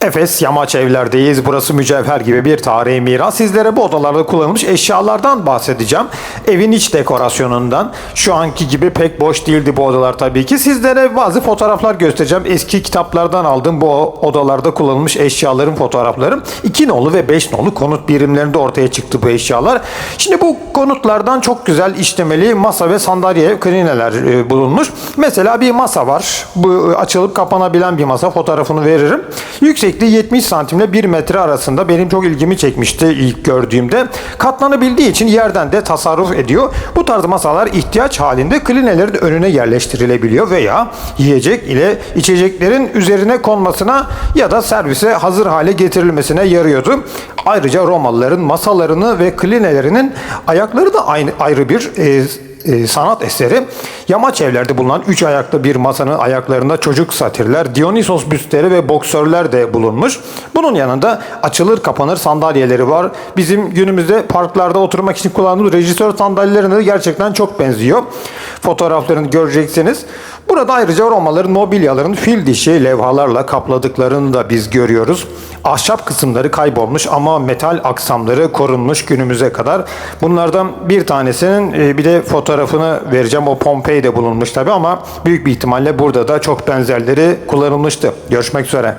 Efes Yamaç Evler'deyiz. Burası mücevher gibi bir tarihi miras. Sizlere bu odalarda kullanılmış eşyalardan bahsedeceğim. Evin iç dekorasyonundan. Şu anki gibi pek boş değildi bu odalar tabii ki. Sizlere bazı fotoğraflar göstereceğim. Eski kitaplardan aldım bu odalarda kullanılmış eşyaların fotoğrafları. 2 nolu ve 5 nolu konut birimlerinde ortaya çıktı bu eşyalar. Şimdi bu konutlardan çok güzel işlemeli masa ve sandalye klineler e, bulunmuş. Mesela bir masa var. Bu e, açılıp kapanabilen bir masa. Fotoğrafını veririm. Yüksekliği 70 santimle 1 metre arasında benim çok ilgimi çekmişti ilk gördüğümde. Katlanabildiği için yerden de tasarruf ediyor. Bu tarz masalar ihtiyaç halinde klinelerin önüne yerleştirilebiliyor veya yiyecek ile içeceklerin üzerine konmasına ya da servise hazır hale getirilmesine yarıyordu. Ayrıca Romalıların masalarını ve klinelerinin ayakları da aynı ayrı bir e, e, sanat eseri. Yamaç evlerde bulunan üç ayaklı bir masanın ayaklarında çocuk satirler, Dionysos büstleri ve boksörler de bulunmuş. Bunun yanında açılır kapanır sandalyeleri var. Bizim günümüzde parklarda oturmak için kullandığımız rejisör sandalyelerine de gerçekten çok benziyor. Fotoğraflarını göreceksiniz. Burada ayrıca Romalıların mobilyaların fil dişi levhalarla kapladıklarını da biz görüyoruz. Ahşap kısımları kaybolmuş ama metal aksamları korunmuş günümüze kadar. Bunlardan bir tanesinin e, bir de fotoğrafını vereceğim. O Pompei'de bulunmuş tabi ama büyük bir ihtimalle burada da çok benzerleri kullanılmıştı. Görüşmek üzere.